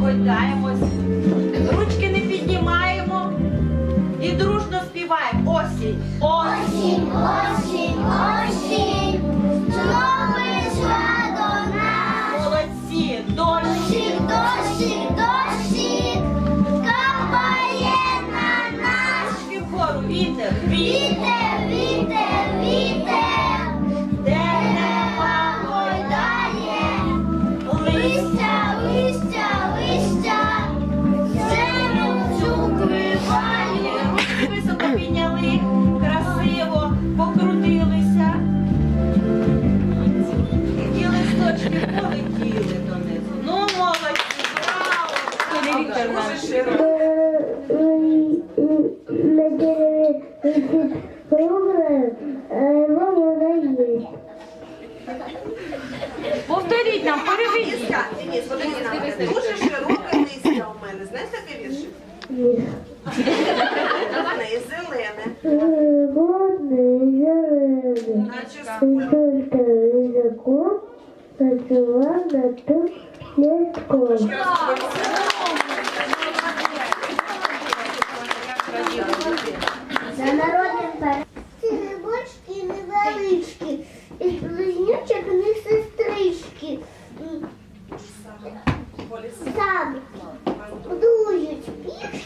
Гойдаємось. Ручки не піднімаємо і дружно співаємо. Осінь. Осінь. Осінь, осінь, осінь, прийшла до нас. Молодці. Дощі. Дощик, Ліска, Денис, подивіться на мене. Дуже широке листя у мене. Знаєш таке віршик? В неї зелене. Водный зеленый, Наче и скульптура. только языком начала на ту леском.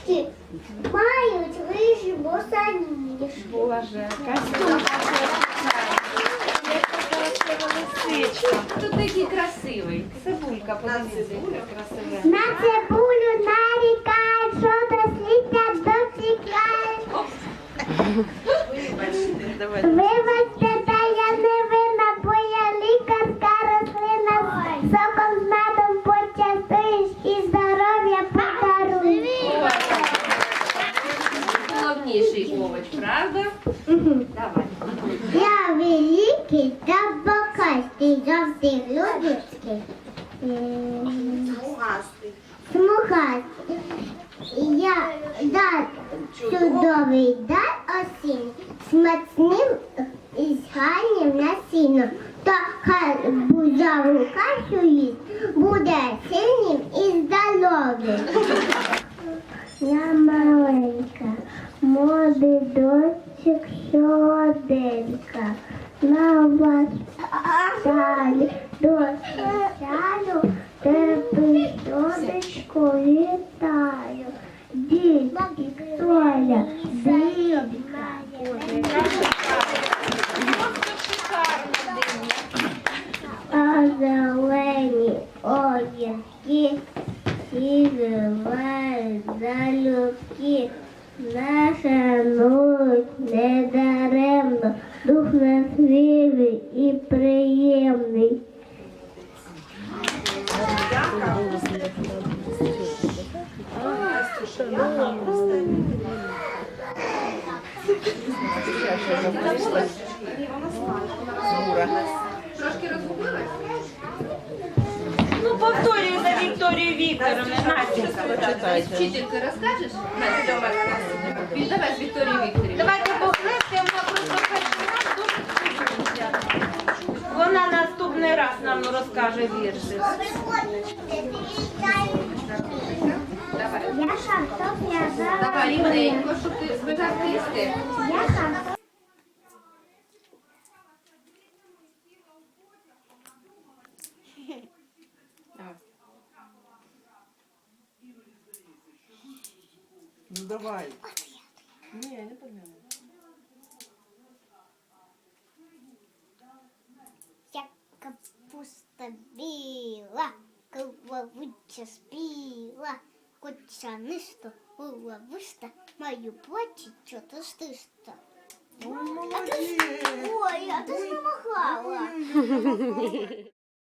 Пішки, мають рижі босаніжки. Боже, лисичка. Хто такий красивий? Цибулька, подивіться, яка красива. На цибулю нарікають, що до світа досікають. Вибачте, Головніший овоч, правда? Давай. Я великий та бокастий, завжди людський. Смугастий. Смугастий. Я дар чудовий дар осінь, смачним із гарним насінням. То хай бузову кашу їсть, буде сильним і здоровим. На вас до сяду, тебе вітаю. Дітки, Соля, дітка. А зелені огірки сіли залюбки. Не шанують не даремно, дух на свіжий і приємний. Трошки розгубилась? Ну, повторюй за Вікторією Вікторовною. Настенька, почитайте. Вчителька розкажеш? Настя, давай. Давайте похрестимо, розкаже вірші. Давай. Я шахтов, я Давай, рівненько, щоб ти збирав листи. Я. Давай. Ну давай. Ні, не погнали. Я капуста біла, крововича спіла, кочанисто, головиста, маю плачі чотистиста. Молодець. Ой, а ти ж не махала.